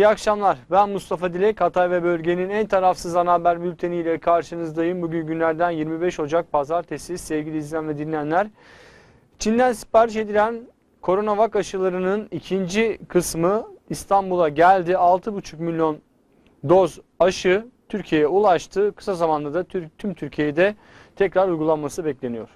İyi akşamlar. Ben Mustafa Dilek. Hatay ve bölgenin en tarafsız ana haber bülteniyle karşınızdayım. Bugün günlerden 25 Ocak Pazartesi. Sevgili izleyen ve dinleyenler. Çin'den sipariş edilen koronavak aşılarının ikinci kısmı İstanbul'a geldi. 6,5 milyon doz aşı Türkiye'ye ulaştı. Kısa zamanda da tüm Türkiye'de tekrar uygulanması bekleniyor.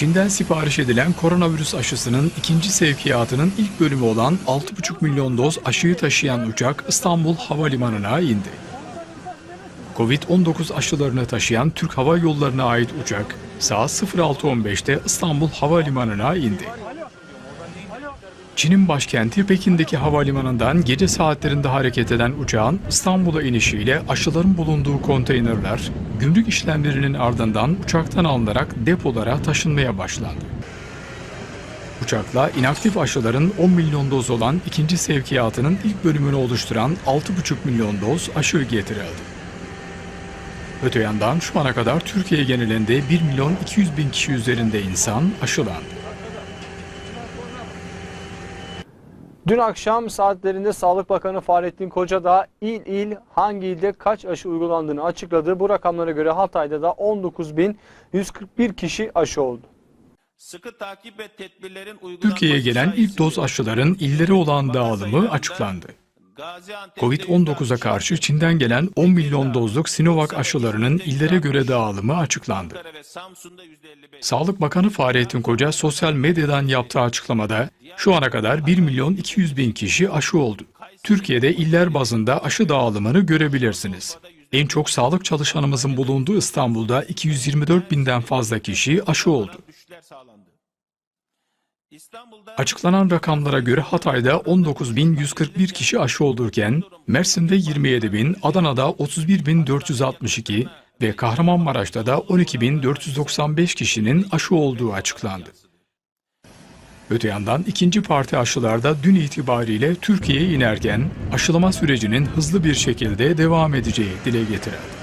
Çin'den sipariş edilen koronavirüs aşısının ikinci sevkiyatının ilk bölümü olan 6,5 milyon doz aşıyı taşıyan uçak İstanbul Havalimanı'na indi. Covid-19 aşılarını taşıyan Türk Hava Yolları'na ait uçak saat 06.15'te İstanbul Havalimanı'na indi. Çin'in başkenti Pekin'deki havalimanından gece saatlerinde hareket eden uçağın İstanbul'a inişiyle aşıların bulunduğu konteynerler gümrük işlemlerinin ardından uçaktan alınarak depolara taşınmaya başlandı. Uçakla inaktif aşıların 10 milyon doz olan ikinci sevkiyatının ilk bölümünü oluşturan 6,5 milyon doz aşı getirildi. Öte yandan şu ana kadar Türkiye genelinde 1 milyon 200 bin kişi üzerinde insan aşılandı. Dün akşam saatlerinde Sağlık Bakanı Fahrettin Koca da il il hangi ilde kaç aşı uygulandığını açıkladı. Bu rakamlara göre Hatay'da da 19.141 kişi aşı oldu. Sıkı takip ve tedbirlerin Türkiye'ye gelen ilk doz aşıların illere olan dağılımı açıklandı. Covid-19'a karşı Çin'den gelen 10 milyon dozluk Sinovac aşılarının illere göre dağılımı açıklandı. Sağlık Bakanı Fahrettin Koca sosyal medyadan yaptığı açıklamada şu ana kadar 1 milyon 200 bin kişi aşı oldu. Türkiye'de iller bazında aşı dağılımını görebilirsiniz. En çok sağlık çalışanımızın bulunduğu İstanbul'da 224 binden fazla kişi aşı oldu. Açıklanan rakamlara göre Hatay'da 19.141 kişi aşı olurken, Mersin'de 27.000, Adana'da 31.462 ve Kahramanmaraş'ta da 12.495 kişinin aşı olduğu açıklandı. Öte yandan ikinci parti aşılarda dün itibariyle Türkiye'ye inerken aşılama sürecinin hızlı bir şekilde devam edeceği dile getirildi.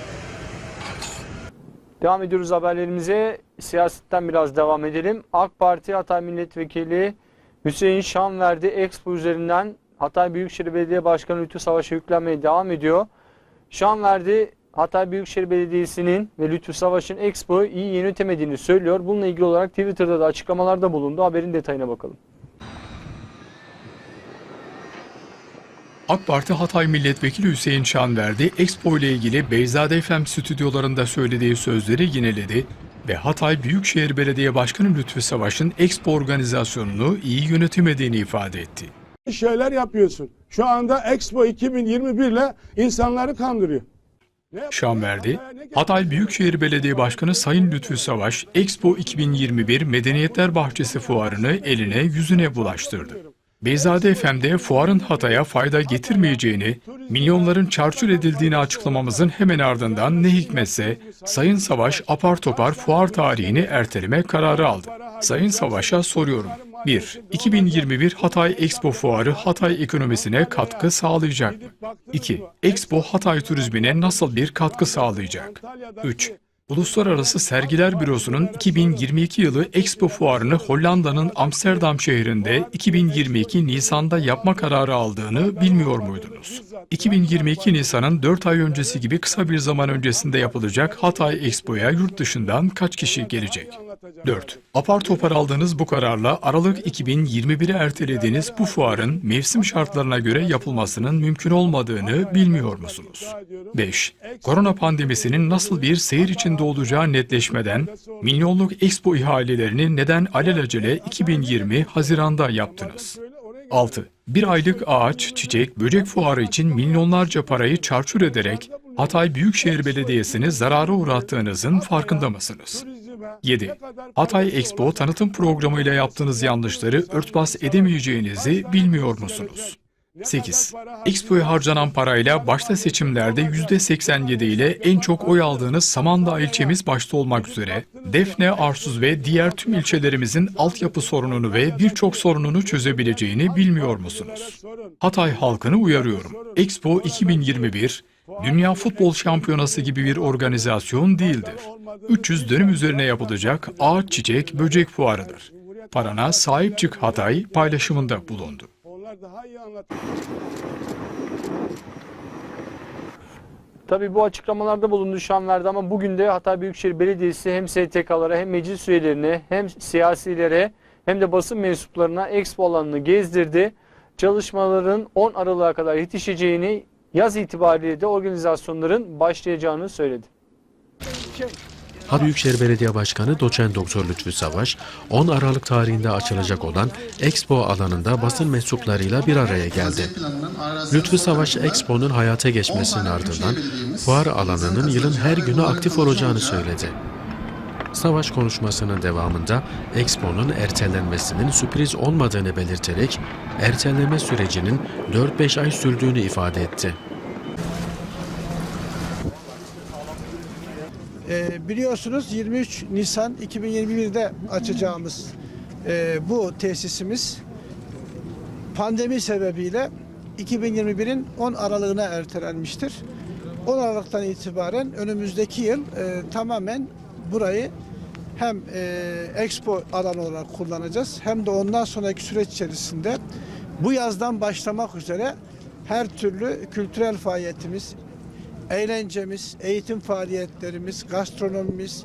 Devam ediyoruz haberlerimize. Siyasetten biraz devam edelim. AK Parti Hatay Milletvekili Hüseyin Şanverdi Expo üzerinden Hatay Büyükşehir Belediye Başkanı Lütfü Savaş'a yüklenmeye devam ediyor. Şanverdi Hatay Büyükşehir Belediyesi'nin ve Lütfü Savaş'ın Expo'yu iyi yönetemediğini söylüyor. Bununla ilgili olarak Twitter'da da açıklamalarda bulundu. Haberin detayına bakalım. AK Parti Hatay Milletvekili Hüseyin Şanverdi, Expo ile ilgili Beyzade FM stüdyolarında söylediği sözleri yineledi ve Hatay Büyükşehir Belediye Başkanı Lütfü Savaş'ın Expo organizasyonunu iyi yönetemediğini ifade etti. şeyler yapıyorsun. Şu anda Expo 2021 ile insanları kandırıyor. Şanverdi, Hatay Büyükşehir Belediye Başkanı Sayın Lütfü Savaş, Expo 2021 Medeniyetler Bahçesi fuarını eline yüzüne bulaştırdı. Beyzade FM'de fuarın Hatay'a fayda getirmeyeceğini, milyonların çarçur edildiğini açıklamamızın hemen ardından ne hikmetse Sayın Savaş apar topar fuar tarihini erteleme kararı aldı. Sayın Savaş'a soruyorum. 1. 2021 Hatay Expo Fuarı Hatay ekonomisine katkı sağlayacak mı? 2. Expo Hatay turizmine nasıl bir katkı sağlayacak? 3. Uluslararası Sergiler Bürosu'nun 2022 yılı Expo Fuarını Hollanda'nın Amsterdam şehrinde 2022 Nisan'da yapma kararı aldığını bilmiyor muydunuz? 2022 Nisan'ın 4 ay öncesi gibi kısa bir zaman öncesinde yapılacak Hatay Expo'ya yurt dışından kaç kişi gelecek? 4. Apar topar aldığınız bu kararla Aralık 2021'e ertelediğiniz bu fuarın mevsim şartlarına göre yapılmasının mümkün olmadığını bilmiyor musunuz? 5. Korona pandemisinin nasıl bir seyir içinde olacağı netleşmeden milyonluk expo ihalelerini neden alelacele 2020 Haziran'da yaptınız? 6. Bir aylık ağaç, çiçek, böcek fuarı için milyonlarca parayı çarçur ederek Hatay Büyükşehir Belediyesi'ni zarara uğrattığınızın farkında mısınız? 7. Hatay Expo tanıtım programıyla yaptığınız yanlışları örtbas edemeyeceğinizi bilmiyor musunuz? 8. Expo'ya harcanan parayla başta seçimlerde %87 ile en çok oy aldığınız Samandağ ilçemiz başta olmak üzere Defne, Arsuz ve diğer tüm ilçelerimizin altyapı sorununu ve birçok sorununu çözebileceğini bilmiyor musunuz? Hatay halkını uyarıyorum. Expo 2021 Dünya Futbol Şampiyonası gibi bir organizasyon değildir. 300 dönüm üzerine yapılacak ağaç çiçek böcek fuarıdır. Parana sahip çık Hatay paylaşımında bulundu. Tabii bu açıklamalarda bulundu Şanverdi ama bugün de Hatay Büyükşehir Belediyesi hem STK'lara hem meclis üyelerine hem siyasilere hem de basın mensuplarına Expo alanını gezdirdi. Çalışmaların 10 Aralık'a kadar yetişeceğini yaz itibariyle de organizasyonların başlayacağını söyledi. Ha Büyükşehir Belediye Başkanı Doçent Doktor Lütfü Savaş, 10 Aralık tarihinde açılacak olan Expo alanında basın mensuplarıyla bir araya geldi. Lütfü Savaş, Expo'nun hayata geçmesinin ardından fuar alanının yılın her günü aktif olacağını söyledi. Savaş konuşmasının devamında Expo'nun ertelenmesinin sürpriz olmadığını belirterek erteleme sürecinin 4-5 ay sürdüğünü ifade etti. Ee, biliyorsunuz 23 Nisan 2021'de açacağımız e, bu tesisimiz pandemi sebebiyle 2021'in 10 Aralığına ertelenmiştir. 10 Aralık'tan itibaren önümüzdeki yıl e, tamamen burayı hem e, expo alanı olarak kullanacağız hem de ondan sonraki süreç içerisinde bu yazdan başlamak üzere her türlü kültürel faaliyetimiz, eğlencemiz, eğitim faaliyetlerimiz, gastronomimiz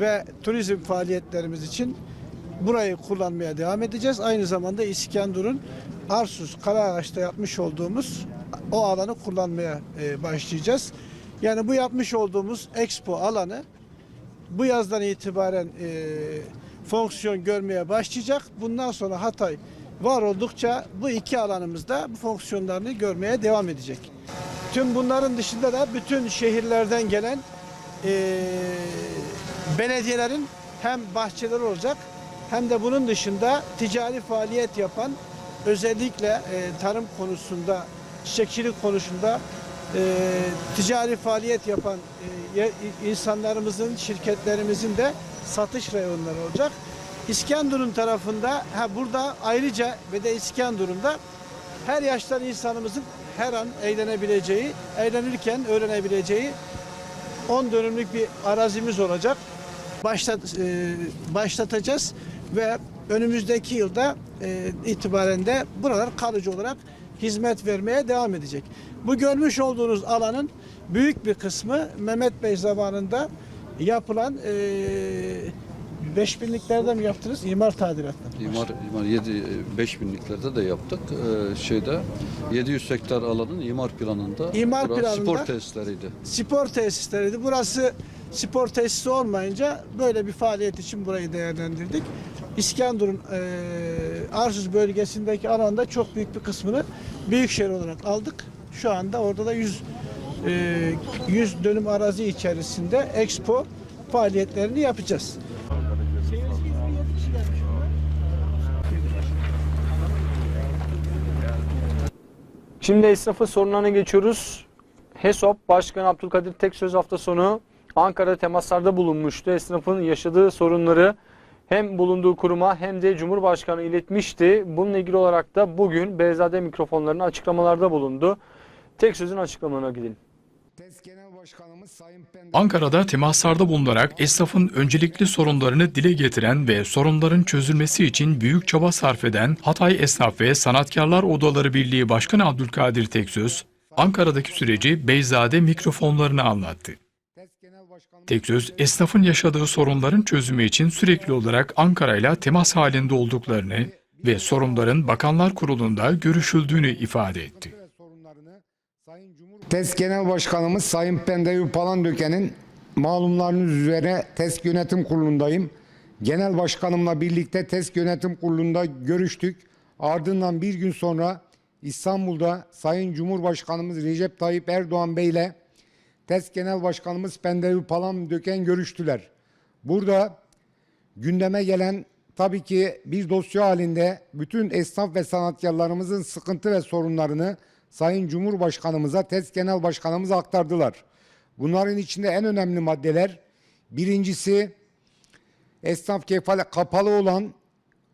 ve turizm faaliyetlerimiz için burayı kullanmaya devam edeceğiz. Aynı zamanda İskenderun Arsus Karaağaç'ta yapmış olduğumuz o alanı kullanmaya e, başlayacağız. Yani bu yapmış olduğumuz expo alanı bu yazdan itibaren e, fonksiyon görmeye başlayacak. Bundan sonra Hatay var oldukça bu iki alanımızda bu fonksiyonlarını görmeye devam edecek. Tüm bunların dışında da bütün şehirlerden gelen e, belediyelerin hem bahçeleri olacak hem de bunun dışında ticari faaliyet yapan özellikle e, tarım konusunda, çiçekçilik konusunda e, ticari faaliyet yapan e, insanlarımızın, şirketlerimizin de satış reyonları olacak. İskenderun tarafında ha burada ayrıca ve de İskenderun'da her yaştan insanımızın her an eğlenebileceği, eğlenirken öğrenebileceği 10 dönümlük bir arazimiz olacak. Başlat, e, başlatacağız ve önümüzdeki yılda e, itibaren de buralar kalıcı olarak hizmet vermeye devam edecek. Bu görmüş olduğunuz alanın büyük bir kısmı Mehmet Bey zamanında yapılan e, 5000'liklerde mi yaptınız? İmar tadilatları. İmar, imar 7 5 binliklerde de yaptık. Ee, şeyde 700 hektar alanın imar planında İmar planında- spor tesisleriydi. spor tesisleriydi. Burası spor tesisi olmayınca böyle bir faaliyet için burayı değerlendirdik. İskenderun e, Arsuz bölgesindeki alanda çok büyük bir kısmını büyükşehir olarak aldık. Şu anda orada da 100 e, 100 dönüm arazi içerisinde expo faaliyetlerini yapacağız. Şimdi esnafın sorunlarına geçiyoruz. HESOP Başkanı Abdülkadir Teksöz hafta sonu Ankara temaslarda bulunmuştu. Esnafın yaşadığı sorunları hem bulunduğu kuruma hem de Cumhurbaşkanı iletmişti. Bununla ilgili olarak da bugün Beyzade mikrofonlarına açıklamalarda bulundu. Teksöz'ün açıklamalarına gidelim. TES Genel Başkanımız Sayın Pender Ankara'da temaslarda bulunarak esnafın öncelikli sorunlarını dile getiren ve sorunların çözülmesi için büyük çaba sarf eden Hatay Esnaf ve Sanatkarlar Odaları Birliği Başkanı Abdülkadir Teksöz, Ankara'daki süreci Beyzade mikrofonlarına anlattı. Teksöz, esnafın yaşadığı sorunların çözümü için sürekli olarak Ankara'yla temas halinde olduklarını ve sorunların Bakanlar Kurulu'nda görüşüldüğünü ifade etti. ve sorunlarını Sayın Cumhur TES Genel Başkanımız Sayın Pendevi Palandöken'in malumlarınız üzere TES Yönetim Kurulu'ndayım. Genel Başkanımla birlikte TES Yönetim Kurulu'nda görüştük. Ardından bir gün sonra İstanbul'da Sayın Cumhurbaşkanımız Recep Tayyip Erdoğan Bey ile TES Genel Başkanımız Pendevi Palandöken görüştüler. Burada gündeme gelen tabii ki bir dosya halinde bütün esnaf ve sanatkarlarımızın sıkıntı ve sorunlarını Sayın Cumhurbaşkanımıza, TES Genel Başkanımıza aktardılar. Bunların içinde en önemli maddeler birincisi esnaf kefalet kapalı olan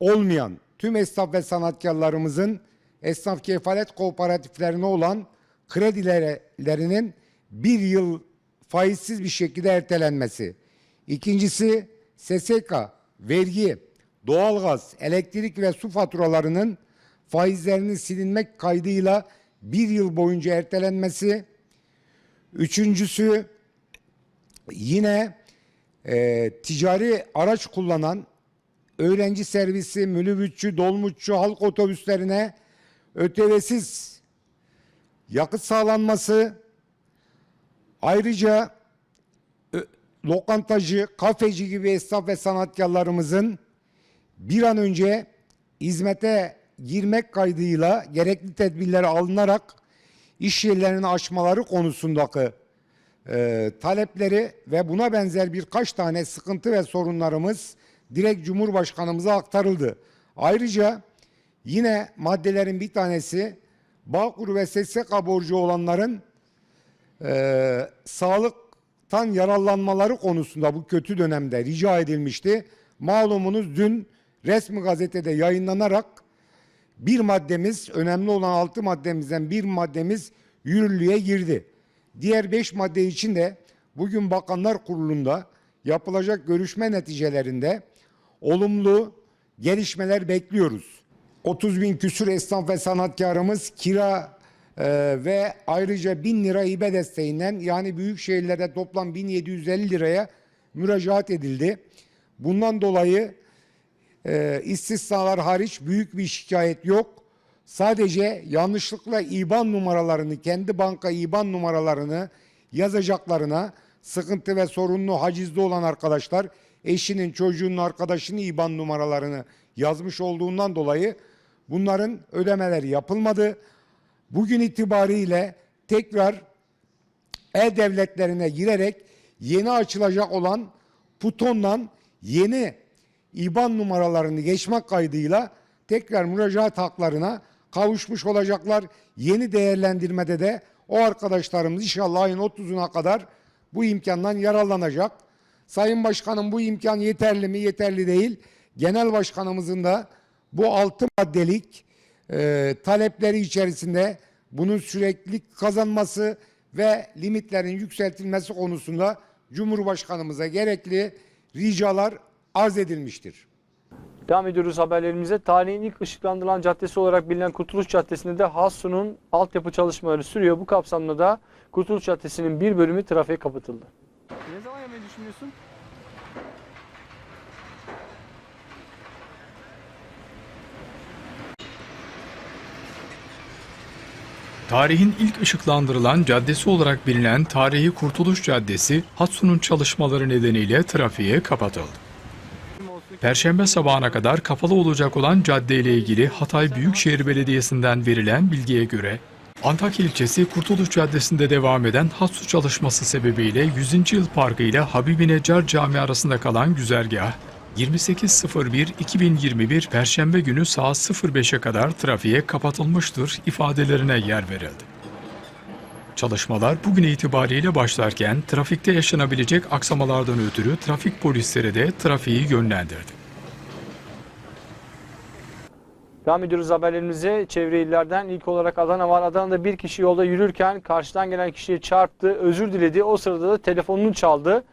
olmayan tüm esnaf ve sanatkarlarımızın esnaf kefalet kooperatiflerine olan kredilerinin bir yıl faizsiz bir şekilde ertelenmesi. İkincisi SSK, vergi, doğalgaz, elektrik ve su faturalarının faizlerinin silinmek kaydıyla bir yıl boyunca ertelenmesi. Üçüncüsü yine e, ticari araç kullanan öğrenci servisi, minibüsçü, dolmuşçu, halk otobüslerine ötevesiz yakıt sağlanması. Ayrıca lokantacı, kafeci gibi esnaf ve sanatkarlarımızın bir an önce hizmete girmek kaydıyla gerekli tedbirler alınarak iş yerlerini açmaları konusundaki e, talepleri ve buna benzer birkaç tane sıkıntı ve sorunlarımız direkt Cumhurbaşkanımıza aktarıldı. Ayrıca yine maddelerin bir tanesi Bağkur ve SSK borcu olanların e, sağlıktan yararlanmaları konusunda bu kötü dönemde rica edilmişti. Malumunuz dün resmi gazetede yayınlanarak bir maddemiz, önemli olan altı maddemizden bir maddemiz yürürlüğe girdi. Diğer beş madde için de bugün Bakanlar Kurulu'nda yapılacak görüşme neticelerinde olumlu gelişmeler bekliyoruz. 30 bin küsür esnaf ve sanatkarımız kira e, ve ayrıca 1000 lira hibe desteğinden yani büyük şehirlerde toplam 1750 liraya müracaat edildi. Bundan dolayı e, istisnalar hariç büyük bir şikayet yok. Sadece yanlışlıkla IBAN numaralarını, kendi banka IBAN numaralarını yazacaklarına sıkıntı ve sorunlu hacizde olan arkadaşlar eşinin, çocuğunun, arkadaşının IBAN numaralarını yazmış olduğundan dolayı bunların ödemeleri yapılmadı. Bugün itibariyle tekrar e-devletlerine girerek yeni açılacak olan Puton'dan yeni IBAN numaralarını geçmek kaydıyla tekrar müracaat haklarına kavuşmuş olacaklar. Yeni değerlendirmede de o arkadaşlarımız inşallah ayın 30'una kadar bu imkandan yararlanacak. Sayın Başkanım bu imkan yeterli mi? Yeterli değil. Genel Başkanımızın da bu altı maddelik e, talepleri içerisinde bunun süreklilik kazanması ve limitlerin yükseltilmesi konusunda Cumhurbaşkanımıza gerekli ricalar arz edilmiştir. Devam ediyoruz haberlerimize. Tarihin ilk ışıklandırılan caddesi olarak bilinen Kurtuluş Caddesi'nde de Hassu'nun altyapı çalışmaları sürüyor. Bu kapsamda da Kurtuluş Caddesi'nin bir bölümü trafiğe kapatıldı. Ne zaman yemeyi düşünüyorsun? Tarihin ilk ışıklandırılan caddesi olarak bilinen Tarihi Kurtuluş Caddesi, Hatsu'nun çalışmaları nedeniyle trafiğe kapatıldı. Perşembe sabahına kadar kapalı olacak olan cadde ile ilgili Hatay Büyükşehir Belediyesi'nden verilen bilgiye göre, Antakya ilçesi Kurtuluş Caddesi'nde devam eden Hatsu çalışması sebebiyle 100. Yıl Parkı ile Habibi Necar Camii arasında kalan güzergah, 28.01.2021 Perşembe günü saat 05'e kadar trafiğe kapatılmıştır ifadelerine yer verildi. Çalışmalar bugün itibariyle başlarken trafikte yaşanabilecek aksamalardan ötürü trafik polisleri de trafiği yönlendirdi. Devam ediyoruz haberlerimize. Çevre illerden ilk olarak Adana var. Adana'da bir kişi yolda yürürken karşıdan gelen kişiye çarptı, özür diledi. O sırada da telefonunu çaldı.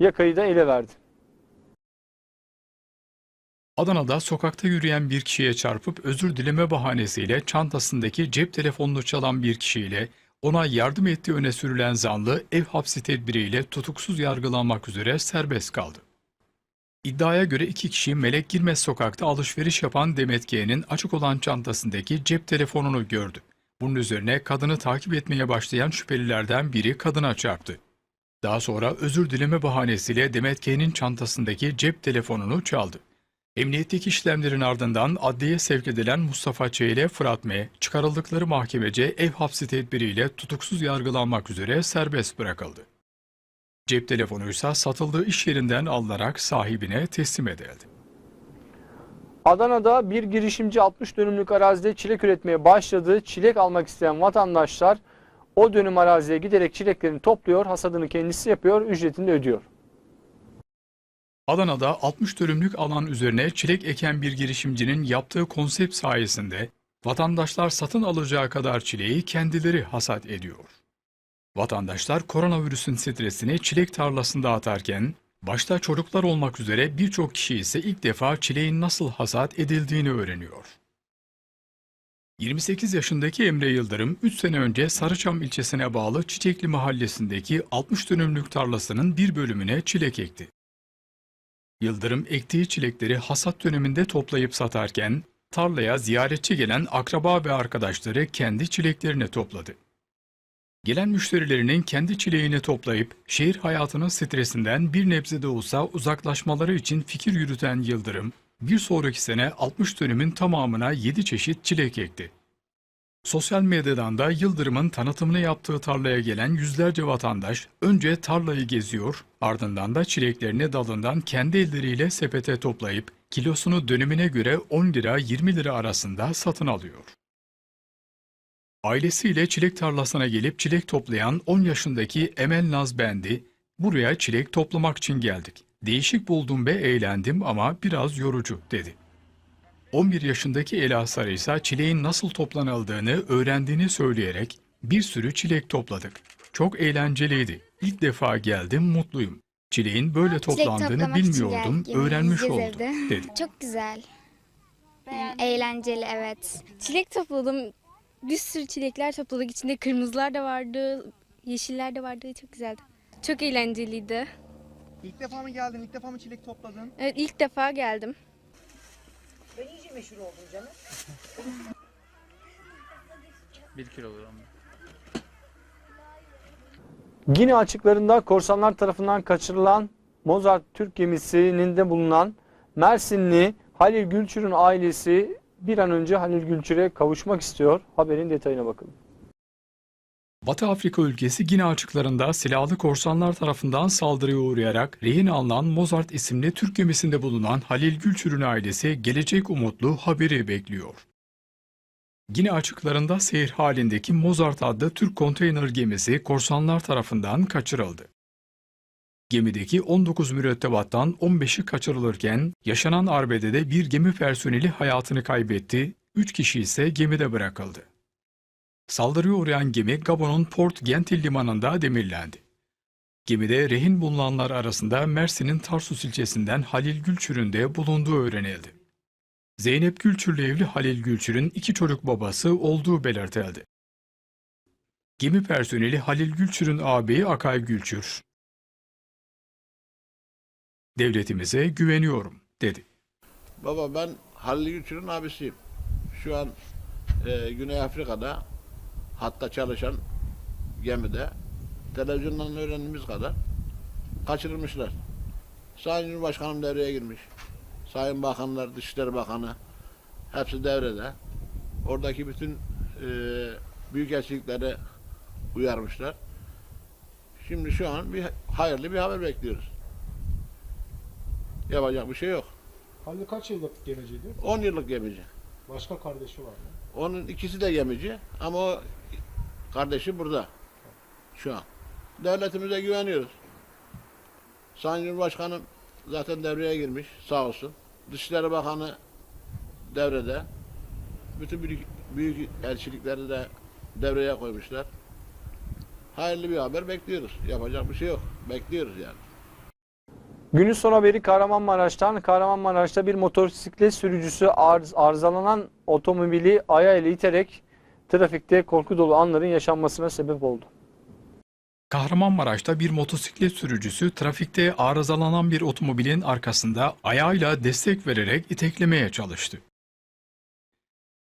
Yakayı da ele verdi. Adana'da sokakta yürüyen bir kişiye çarpıp özür dileme bahanesiyle çantasındaki cep telefonunu çalan bir kişiyle ona yardım ettiği öne sürülen zanlı ev hapsi tedbiriyle tutuksuz yargılanmak üzere serbest kaldı. İddiaya göre iki kişi Melek Girmez sokakta alışveriş yapan Demet G'nin açık olan çantasındaki cep telefonunu gördü. Bunun üzerine kadını takip etmeye başlayan şüphelilerden biri kadına çarptı. Daha sonra özür dileme bahanesiyle Demet G'nin çantasındaki cep telefonunu çaldı. Emniyetteki işlemlerin ardından adliyeye sevk edilen Mustafa Ç. ile Fırat M. çıkarıldıkları mahkemece ev hapsi tedbiriyle tutuksuz yargılanmak üzere serbest bırakıldı. Cep telefonu ise satıldığı iş yerinden alınarak sahibine teslim edildi. Adana'da bir girişimci 60 dönümlük arazide çilek üretmeye başladı. Çilek almak isteyen vatandaşlar o dönüm araziye giderek çileklerini topluyor, hasadını kendisi yapıyor, ücretini de ödüyor. Adana'da 60 dönümlük alan üzerine çilek eken bir girişimcinin yaptığı konsept sayesinde vatandaşlar satın alacağı kadar çileği kendileri hasat ediyor. Vatandaşlar koronavirüsün stresini çilek tarlasında atarken Başta çocuklar olmak üzere birçok kişi ise ilk defa çileğin nasıl hasat edildiğini öğreniyor. 28 yaşındaki Emre Yıldırım 3 sene önce Sarıçam ilçesine bağlı Çiçekli mahallesindeki 60 dönümlük tarlasının bir bölümüne çilek ekti. Yıldırım ektiği çilekleri hasat döneminde toplayıp satarken tarlaya ziyaretçi gelen akraba ve arkadaşları kendi çileklerini topladı. Gelen müşterilerinin kendi çileğini toplayıp şehir hayatının stresinden bir nebze de olsa uzaklaşmaları için fikir yürüten Yıldırım, bir sonraki sene 60 dönümün tamamına 7 çeşit çilek ekti. Sosyal medyadan da Yıldırım'ın tanıtımını yaptığı tarlaya gelen yüzlerce vatandaş önce tarlayı geziyor, ardından da çileklerini dalından kendi elleriyle sepete toplayıp kilosunu dönümüne göre 10 lira 20 lira arasında satın alıyor. Ailesiyle çilek tarlasına gelip çilek toplayan 10 yaşındaki Emel Naz Bendi, buraya çilek toplamak için geldik. Değişik buldum ve eğlendim ama biraz yorucu dedi. 11 yaşındaki Ela Sarı ise çileğin nasıl toplanıldığını öğrendiğini söyleyerek bir sürü çilek topladık. Çok eğlenceliydi. İlk defa geldim, mutluyum. Çileğin böyle toplandığını toplamak için bilmiyordum, geldik, öğrenmiş oldum evde. dedi. Çok güzel. Yani eğlenceli evet. Çilek topladım. Bir sürü çilekler topladık. İçinde kırmızılar da vardı, yeşiller de vardı. Çok güzeldi. Çok eğlenceliydi. İlk defa mı geldin? İlk defa mı çilek topladın? Evet ilk defa geldim. Gine açıklarında korsanlar tarafından kaçırılan Mozart Türk gemisinin de bulunan Mersinli Halil Gülçür'ün ailesi bir an önce Halil Gülçür'e kavuşmak istiyor. Haberin detayına bakalım. Batı Afrika ülkesi Gine açıklarında silahlı korsanlar tarafından saldırıya uğrayarak rehin alınan Mozart isimli Türk gemisinde bulunan Halil Gülçür'ün ailesi gelecek umutlu haberi bekliyor. Gine açıklarında seyir halindeki Mozart adlı Türk konteyner gemisi korsanlar tarafından kaçırıldı. Gemideki 19 mürettebattan 15'i kaçırılırken yaşanan arbedede bir gemi personeli hayatını kaybetti, 3 kişi ise gemide bırakıldı. Saldırıya uğrayan gemi Gabon'un Port Gentil limanında demirlendi. Gemide rehin bulunanlar arasında Mersin'in Tarsus ilçesinden Halil Gülçür'ün de bulunduğu öğrenildi. Zeynep Gülçür'le evli Halil Gülçür'ün iki çocuk babası olduğu belirtildi. Gemi personeli Halil Gülçür'ün ağabeyi Akay Gülçür, devletimize güveniyorum dedi. Baba ben Halil Güçür'ün abisiyim. Şu an e, Güney Afrika'da hatta çalışan gemide televizyondan öğrendiğimiz kadar kaçırılmışlar. Sayın Cumhurbaşkanım devreye girmiş. Sayın Bakanlar, Dışişleri Bakanı hepsi devrede. Oradaki bütün e, büyükelçilikleri uyarmışlar. Şimdi şu an bir hayırlı bir haber bekliyoruz. Yapacak bir şey yok. Halil kaç yıllık gemiciydi? 10 yıllık gemici. Başka kardeşi var mı? Onun ikisi de gemici ama o kardeşi burada şu an. Devletimize güveniyoruz. Sayın Cumhurbaşkanım zaten devreye girmiş sağ olsun. Dışişleri Bakanı devrede. Bütün büyük, büyük elçilikleri de devreye koymuşlar. Hayırlı bir haber bekliyoruz. Yapacak bir şey yok. Bekliyoruz yani. Günün son haberi Kahramanmaraş'tan. Kahramanmaraş'ta bir motosiklet sürücüsü arz, arızalanan otomobili ayağıyla iterek trafikte korku dolu anların yaşanmasına sebep oldu. Kahramanmaraş'ta bir motosiklet sürücüsü trafikte arızalanan bir otomobilin arkasında ayağıyla destek vererek iteklemeye çalıştı.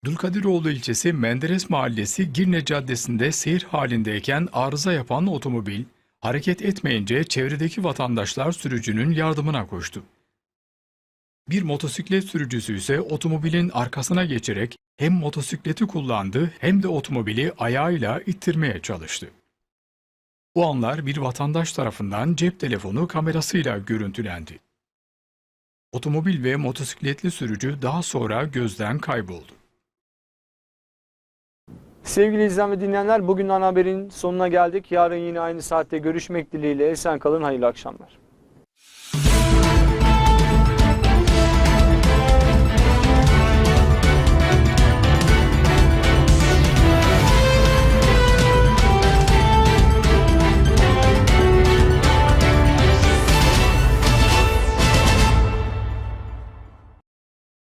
Dülkadiroğlu ilçesi Menderes Mahallesi Girne Caddesi'nde seyir halindeyken arıza yapan otomobil hareket etmeyince çevredeki vatandaşlar sürücünün yardımına koştu. Bir motosiklet sürücüsü ise otomobilin arkasına geçerek hem motosikleti kullandı hem de otomobili ayağıyla ittirmeye çalıştı. Bu anlar bir vatandaş tarafından cep telefonu kamerasıyla görüntülendi. Otomobil ve motosikletli sürücü daha sonra gözden kayboldu. Sevgili izleyen ve dinleyenler bugün ana haberin sonuna geldik. Yarın yine aynı saatte görüşmek dileğiyle. Esen kalın, hayırlı akşamlar.